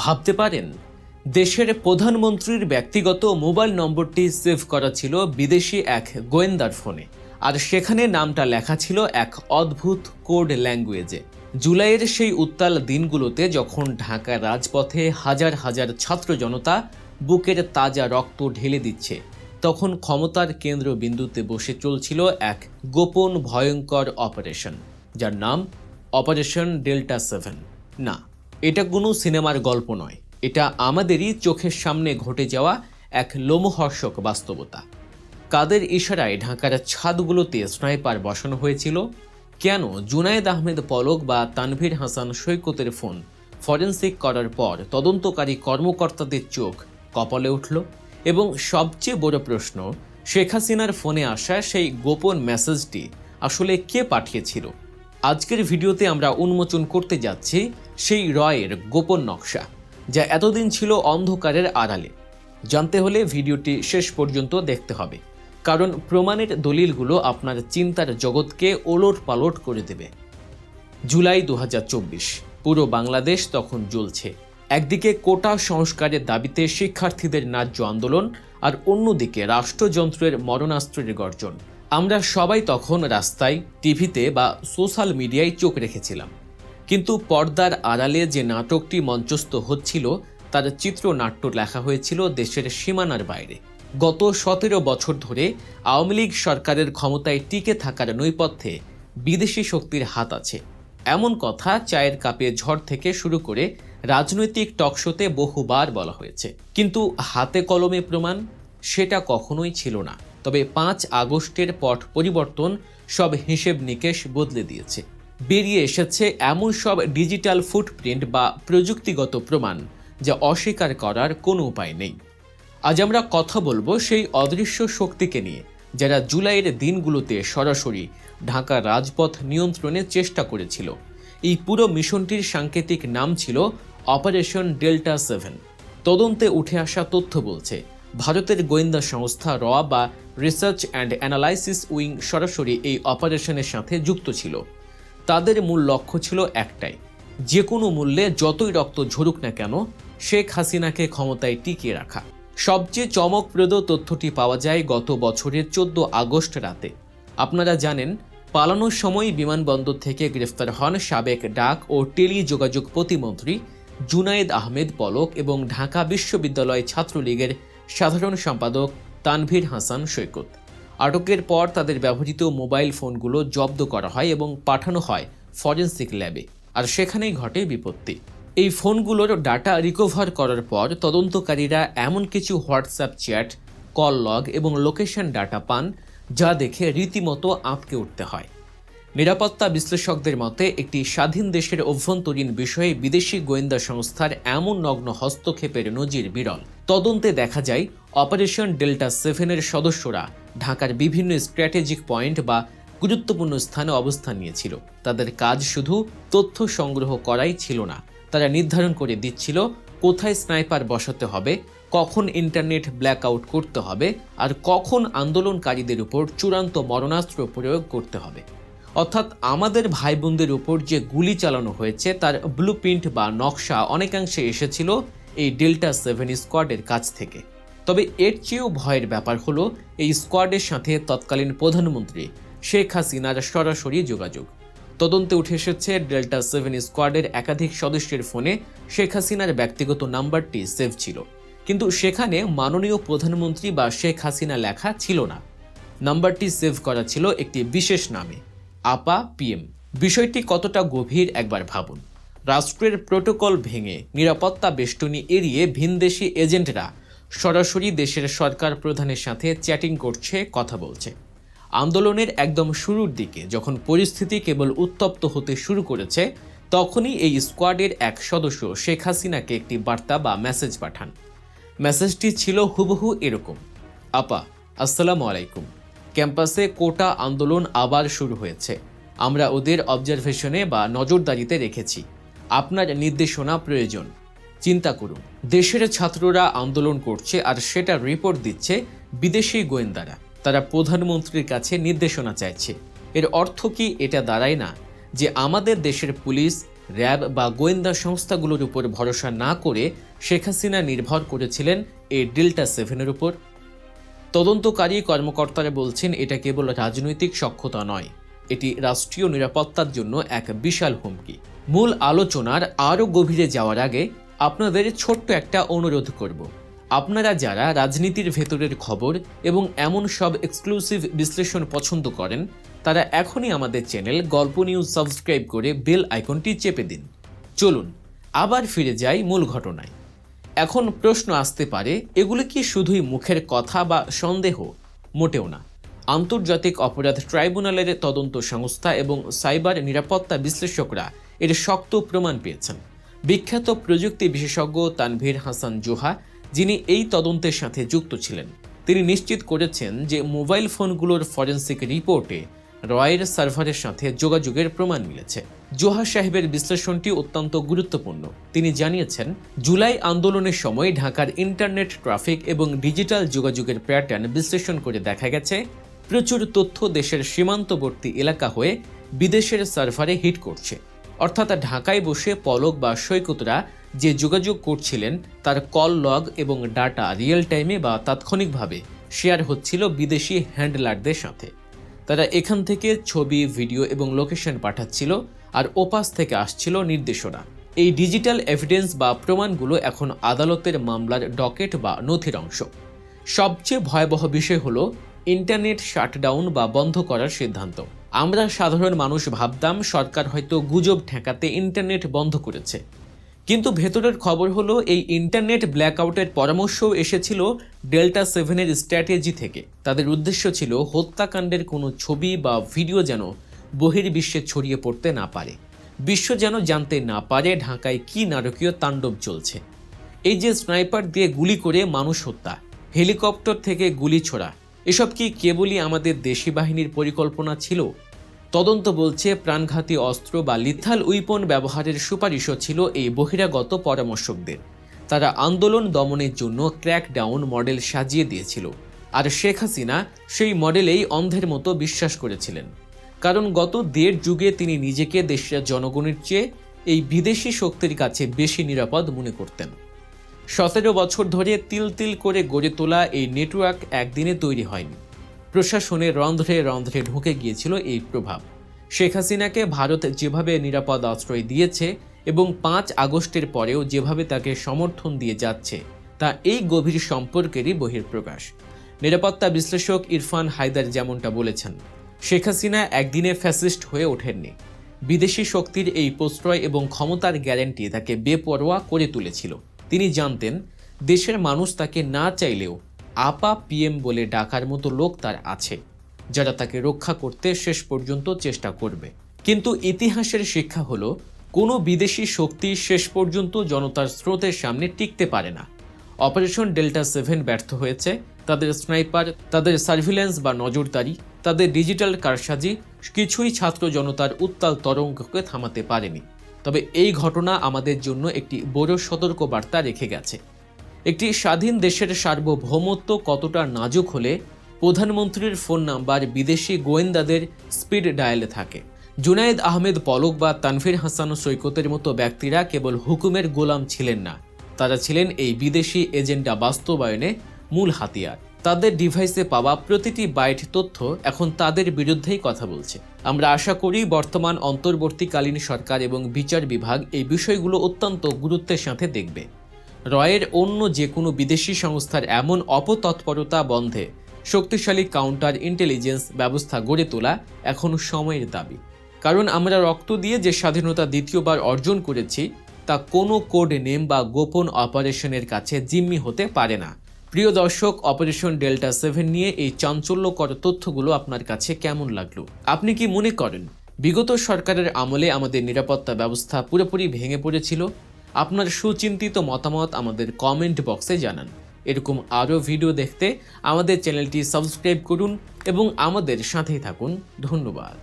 ভাবতে পারেন? দেশের প্রধানমন্ত্রীর ব্যক্তিগত মোবাইল নম্বরটি সেভ করা ছিল বিদেশি এক গোয়েন্দার ফোনে। আর সেখানে নামটা লেখা ছিল এক অদ্ভুত কোড ল্যাঙ্গুয়েজে। জুলাইয়ের সেই উত্তাল দিনগুলোতে যখন ঢাকা রাজপথে হাজার হাজার ছাত্র জনতা বুকের তাজা রক্ত ঢেলে দিচ্ছে, তখন ক্ষমতার কেন্দ্রবিন্দুতে বসে চলছিল এক গোপন ভয়ঙ্কর অপারেশন, যার নাম অপারেশন ডেল্টা সেভেন। না এটা কোনো সিনেমার গল্প নয়। এটা আমাদেরই চোখের সামনে ঘটে যাওয়া এক লোমহর্ষক বাস্তবতা। কাদের ইশারায় ঢাকার ছাদগুলোতে স্নাইপার বসানো হয়েছিল? কেন জুনায়েদ আহমেদ পলক বা তানভীর হাসান সৈকতের ফোন ফরেন্সিক করার পর তদন্তকারী কর্মকর্তাদের চোখ কপালে উঠল? এবং সবচেয়ে বড় প্রশ্ন, শেখ হাসিনার ফোনে আসা সেই গোপন মেসেজটি আসলে কে পাঠিয়েছিল? আজকের ভিডিওতে আমরা উন্মোচন করতে যাচ্ছি সেই রয়ের গোপন নকশা, যা এতদিন ছিল অন্ধকারের আড়ালে। জানতে হলে ভিডিওটি শেষ পর্যন্ত দেখতে হবে, কারণ প্রমাণের দলিলগুলো আপনার চিন্তার জগৎকে ওলট পালট করে দেবে। জুলাই দু হাজার চব্বিশ, পুরো বাংলাদেশ তখন জ্বলছে। একদিকে কোটা সংস্কারের দাবিতে শিক্ষার্থীদের ন্যায্য আন্দোলন, আর অন্যদিকে রাষ্ট্রযন্ত্রের মরণাস্ত্রের গর্জন। আমরা সবাই তখন রাস্তায়, টিভিতে বা সোশ্যাল মিডিয়ায় চোখ রেখেছিলাম। কিন্তু পর্দার আড়ালে যে নাটকটি মঞ্চস্থ হচ্ছিল, তার চিত্রনাট্য লেখা হয়েছিল দেশের সীমানার বাইরে। গত সতেরো বছর ধরে আওয়ামী লীগ সরকারের ক্ষমতায় টিকে থাকার নৈপথ্যে বিদেশি শক্তির হাত আছে। এমন কথা চায়ের কাপে ঝড় থেকে শুরু করে রাজনৈতিক টকশোতে বহুবার বলা হয়েছে। কিন্তু হাতে কলমে প্রমাণ, সেটা কখনোই ছিল না। তবে পাঁচ আগস্টের পট পরিবর্তন সব হিসেব নিকেশ বদলে দিয়েছে। বেরিয়ে এসেছে এমন সব ডিজিটাল ফুটপ্রিন্ট বা প্রযুক্তিগত প্রমাণ যা অস্বীকার করার কোনো উপায় নেই। আজ আমরা কথা বলব সেই অদৃশ্য শক্তিকে নিয়ে, যারা জুলাইয়ের দিনগুলোতে সরাসরি ঢাকা রাজপথ নিয়ন্ত্রণের চেষ্টা করেছিল। এই পুরো মিশনটির সাংকেতিক নাম ছিল অপারেশন ডেল্টা সেভেন। তদন্তে উঠে আসা তথ্য বলছে, ভারতের গোয়েন্দা সংস্থা র বা রিসার্চ অ্যান্ড অ্যানালাইসিস উইং সরাসরি এই অপারেশনের সাথে যুক্ত ছিল। তাদের মূল লক্ষ্য ছিল একটাই, যে কোনো মূল্যে যতই রক্ত ঝরুক না কেন, শেখ হাসিনাকে ক্ষমতায় টিকিয়ে রাখা। সবচেয়ে চমকপ্রদ তথ্যটি পাওয়া যায় গত বছরের চোদ্দ আগস্ট রাতে। আপনারা জানেন, পালানোর সময় বিমানবন্দর থেকে গ্রেফতার হন সাবেক ডাক ও টেলি যোগাযোগ প্রতিমন্ত্রী জুনায়েদ আহমেদ পলক এবং ঢাকা বিশ্ববিদ্যালয় ছাত্রলীগের সাধারণ সম্পাদক তানভীর হাসান সৈকত। আটকের পর তাদের ব্যবহৃত মোবাইল ফোনগুলো জব্দ করা হয় এবং পাঠানো হয় ফরেন্সিক ল্যাবে। আর সেখানেই ঘটে বিপত্তি। এই ফোনগুলোর ডাটা রিকভার করার পর তদন্তকারীরা এমন কিছু হোয়াটসঅ্যাপ চ্যাট, কল লগ এবং লোকেশন ডাটা পান যা দেখে রীতিমতো আঁতকে উঠতে হয়। নিরাপত্তা বিশ্লেষকদের মতে, একটি স্বাধীন দেশের অভ্যন্তরীণ বিষয়ে বিদেশি গোয়েন্দা সংস্থার এমন নগ্ন হস্তক্ষেপের নজির বিরল। তদন্তে দেখা যায়, অপারেশন ডেল্টা সেভেনের সদস্যরা ঢাকার বিভিন্ন স্ট্র্যাটেজিক পয়েন্ট বা গুরুত্বপূর্ণ স্থানে অবস্থান নিয়েছিল। তাদের কাজ শুধু তথ্য সংগ্রহ করাই ছিল না, তারা নির্ধারণ করে দিচ্ছিল কোথায় স্নাইপার বসাতে হবে, কখন ইন্টারনেট ব্ল্যাক আউট করতে হবে, আর কখন আন্দোলনকারীদের উপর চূড়ান্ত মরণাস্ত্র প্রয়োগ করতে হবে। অর্থাৎ আমাদের ভাই বোনদের উপর যে গুলি চালানো হয়েছে, তার ব্লুপ্রিন্ট বা নকশা অনেকাংশে এসেছিল এই ডেল্টা সেভেন স্কোয়াডের কাছ থেকে। তবে এর চেয়েও ভয়ের ব্যাপার হলো, এই স্কোয়াডের সাথে তৎকালীন প্রধানমন্ত্রী শেখ হাসিনার সরাসরি যোগাযোগ। তদন্তে উঠে এসেছে ডেল্টা সেভেন স্কোয়াডের একাধিক সদস্যের ফোনে শেখ হাসিনার ব্যক্তিগত নাম্বারটি সেভ ছিল। কিন্তু সেখানে মাননীয় প্রধানমন্ত্রী বা শেখ হাসিনা লেখা ছিল না। নাম্বারটি সেভ করা ছিল একটি বিশেষ নামে, আপা পিএম। বিষয়টি কতটা গভীর একবার ভাবুন। রাষ্ট্রের প্রোটোকল ভেঙে নিরাপত্তা বেষ্টনী এড়িয়ে ভিনদেশি এজেন্টরা সরাসরি দেশের সরকার প্রধানের সাথে চ্যাটিং করছে, কথা বলছে। আন্দোলনের একদম শুরুর দিকে যখন পরিস্থিতি কেবল উত্তপ্ত হতে শুরু করেছে, তখনই এই স্কোয়াডের এক সদস্য শেখ হাসিনাকে একটি বার্তা বা মেসেজ পাঠান। মেসেজটি ছিল হুবহু এরকম, আপা, আসসালামু আলাইকুম। ক্যাম্পাসে কোটা আন্দোলন আবার শুরু হয়েছে। আমরা ওদের অবজারভেশনে বা নজরদারিতে রেখেছি। আপনার নির্দেশনা প্রয়োজন। চিন্তা করুন। দেশের ছাত্ররা আন্দোলন করছে আর সেটা রিপোর্ট দিচ্ছে বিদেশি গোয়েন্দারা। তারা প্রধানমন্ত্রীর কাছে নির্দেশনা চাইছে। এর অর্থ কি এটা দাঁড়ায় না? যে আমাদের দেশের পুলিশ, র্যাব বা গোয়েন্দা সংস্থাগুলোর উপর ভরসা না করে শেখ হাসিনা নির্ভর করেছিলেন এই ডেল্টা সেভেনের উপর। তদন্তকারী কর্মকর্তারা বলছেন এটা কেবল রাজনৈতিক সক্ষতা নয়, এটি রাষ্ট্রীয় নিরাপত্তার জন্য এক বিশাল হুমকি। মূল আলোচনার আরও গভীরে যাওয়ার আগে আপনাদের ছোট্ট একটা অনুরোধ করব। আপনারা যারা রাজনীতির ভেতরের খবর এবং এমন সব এক্সক্লুসিভ বিশ্লেষণ পছন্দ করেন, তারা এখনই আমাদের চ্যানেল গল্প নিউজ সাবস্ক্রাইব করে বেল আইকনটি চেপে দিন। চলুন, আবার ফিরে যাই মূল ঘটনায়। এখন প্রশ্ন আসতে পারে, এগুলো কি শুধুই মুখের কথা বা সন্দেহ? মোটেও না। আন্তর্জাতিক অপরাধ ট্রাইব্যুনালের তদন্ত সংস্থা এবং সাইবার নিরাপত্তা বিশ্লেষকরা এর শক্ত প্রমাণ পেয়েছেন। বিখ্যাত প্রযুক্তি বিশেষজ্ঞ তানভীর হাসান জোহা, যিনি এই তদন্তের সাথে যুক্ত ছিলেন। তিনি নিশ্চিত করেছেন যে মোবাইল ফোনগুলোর ফরেন্সিক রিপোর্টে রয়ের সার্ভারের সাথে যোগাযোগের প্রমাণ মিলেছে। জোহা সাহেবের বিশ্লেষণটি অত্যন্ত গুরুত্বপূর্ণ। তিনি জানিয়েছেন, জুলাই আন্দোলনের সময় ঢাকার ইন্টারনেট ট্রাফিক এবং ডিজিটাল যোগাযোগের প্যাটার্ন বিশ্লেষণ করে দেখা গেছে, প্রচুর তথ্য দেশের সীমান্তবর্তী এলাকা হয়ে বিদেশের সার্ভারে হিট করছে। অর্থাৎ ঢাকায় বসে পলক বা সৈকতরা যে যোগাযোগ করছিলেন, তার কল লগ এবং ডাটা রিয়েল টাইমে বা তাৎক্ষণিকভাবে শেয়ার হচ্ছিল বিদেশি হ্যান্ডলারদের সাথে। তারা এখান থেকে ছবি, ভিডিও এবং লোকেশন পাঠাচ্ছিল আর ওপাস থেকে আসছিল নির্দেশনা। এই ডিজিটাল এভিডেন্স বা প্রমাণগুলো এখন আদালতের মামলার ডকেট বা নথির অংশ। সবচেয়ে ভয়াবহ বিষয় হলো ইন্টারনেট শাটডাউন বা বন্ধ করার সিদ্ধান্ত। আমরা সাধারণ মানুষ ভাবতাম সরকার হয়তো গুজব ঠেকাতে ইন্টারনেট বন্ধ করেছে। কিন্তু ভেতরের খবর হলো এই ইন্টারনেট ব্ল্যাকআউটের পরামর্শও এসেছিল ডেল্টা সেভেনের স্ট্র্যাটেজি থেকে। তাদের উদ্দেশ্য ছিল হত্যাকাণ্ডের কোনো ছবি বা ভিডিও যেন বহির্বিশ্বে ছড়িয়ে পড়তে না পারে। বিশ্ব যেন জানতে না পারে ঢাকায় কি নারকীয় তাণ্ডব চলছে। এই যে স্নাইপার দিয়ে গুলি করে মানুষ হত্যা, হেলিকপ্টার থেকে গুলি ছোড়া এসব কি কেবলই আমাদের দেশি বাহিনীর পরিকল্পনা ছিল? তদন্ত বলছে প্রাণঘাতী অস্ত্র বা লিথাল উইপন ব্যবহারের সুপারিশও ছিল এই বহিরাগত পরামর্শকদের। তারা আন্দোলন দমনের জন্য ক্র্যাকডাউন মডেল সাজিয়ে দিয়েছিল। আর শেখ হাসিনা সেই মডেলেই অন্ধের মতো বিশ্বাস করেছিলেন। কারণ গত দেড় যুগে তিনি নিজেকে দেশের জনগণের চেয়ে এই বিদেশি শক্তির কাছে বেশি নিরাপদ মনে করতেন। সতেরো বছর ধরে তিল তিল করে গড়ে তোলা এই নেটওয়ার্ক একদিনে তৈরি হয়নি। প্রশাসনে রন্ধ্রে রন্ধ্রে ঢুকে গিয়েছিল এই প্রভাব। শেখ হাসিনাকে ভারত যেভাবে নিরাপদ আশ্রয় দিয়েছে এবং পাঁচ আগস্টের পরেও যেভাবে তাকে সমর্থন দিয়ে যাচ্ছে, তা এই গভীর সম্পর্কেরই বহির্প্রকাশ নিরাপত্তা বিশ্লেষক ইরফান হায়দার যেমনটা বলেছেন, শেখ হাসিনা একদিনে ফ্যাসিস্ট হয়ে ওঠেননি। বিদেশি শক্তির এই প্রশ্রয় এবং ক্ষমতার গ্যারান্টি তাকে বেপরোয়া করে তুলেছিল। তিনি জানতেন, দেশের মানুষ তাকে না চাইলেও আপা পিএম বলে ডাকার মতো লোক তার আছে, যারা তাকে রক্ষা করতে শেষ পর্যন্ত চেষ্টা করবে। কিন্তু ইতিহাসের শিক্ষা হলো, কোনো বিদেশি শক্তি শেষ পর্যন্ত জনতার স্রোতের সামনে টিকতে পারে না। অপারেশন ডেল্টা সেভেন ব্যর্থ হয়েছে, তাদের স্নাইপার, তাদের সার্ভিল্যান্স বা নজরদারি, তাদের ডিজিটাল কারসাজি, কিছুই ছাত্র জনতার উত্তাল তরঙ্গকে থামাতে পারেনি। তবে এই ঘটনা আমাদের জন্য একটি বড় সতর্ক বার্তা রেখে গেছে। একটি স্বাধীন দেশের সার্বভৌমত্ব কতটা নাজুক হলে প্রধানমন্ত্রীর ফোন নাম্বার বিদেশি গোয়েন্দাদের স্পিড ডায়ালে থাকে। জুনায়েদ আহমেদ পলক বা তানভীর হাসান সৈকতের মতো ব্যক্তিরা কেবল হুকুমের গোলাম ছিলেন না। তারা ছিলেন এই বিদেশি এজেন্ডা বাস্তবায়নে মূল হাতিয়ার। তাদের ডিভাইসে পাওয়া প্রতিটি বাইট তথ্য এখন তাদের বিরুদ্ধেই কথা বলছে। আমরা আশা করি বর্তমান অন্তর্বর্তীকালীন সরকার এবং বিচার বিভাগ এই বিষয়গুলো অত্যন্ত গুরুত্বের সাথে দেখবে। রয়ের অন্য যে কোনো বিদেশি সংস্থার এমন অপতৎপরতা বন্ধে শক্তিশালী কাউন্টার ইন্টেলিজেন্স ব্যবস্থা গড়ে তোলা এখন সময়ের দাবি। কারণ আমরা রক্ত দিয়ে যে স্বাধীনতা দ্বিতীয়বার অর্জন করেছি, তা কোনো কোড নেম বা গোপন অপারেশনের কাছে জিম্মি হতে পারে না। প্রিয় দর্শক অপারেশন ডেল্টা সেভেন নিয়ে এই চাঞ্চল্যকর তথ্যগুলো আপনার কাছে কেমন লাগল? আপনি কি মনে করেন, বিগত সরকারের আমলে আমাদের নিরাপত্তা ব্যবস্থা পুরোপুরি ভেঙে পড়েছিল? আপনার সুচিন্তিত মতামত আমাদের কমেন্ট বক্সে জানান। এরকম আরও ভিডিও দেখতে আমাদের চ্যানেলটি সাবস্ক্রাইব করুন এবং আমাদের সাথেই থাকুন। ধন্যবাদ।